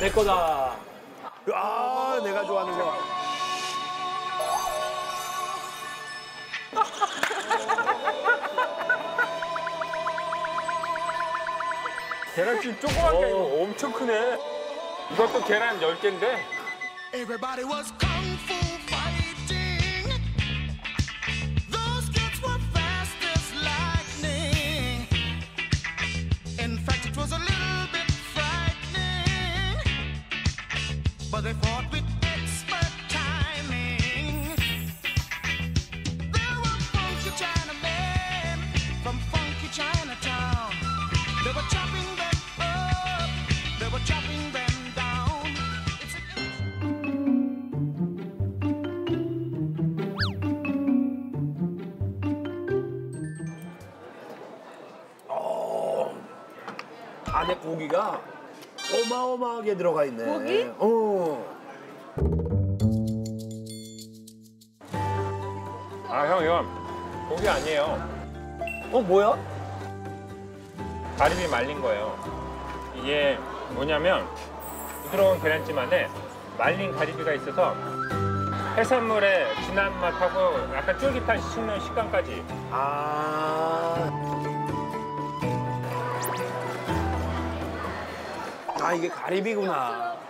내 거다. 아, 내가 좋아하는 거. 계란찜 조그만 게 아니고 엄청 크네. 이것도 계란 10개인데 안에 고기가 어마어마하게 들어가 있네. 고기? 어. 아 형 이건 고기 아니에요. 어, 뭐야? 가리비 말린 거예요. 이게 뭐냐면 부드러운 계란찜 안에 말린 가리비가 있어서 해산물의 진한 맛하고 약간 쫄깃한 씹는 식감까지 아. 아, 이게 가리비구나.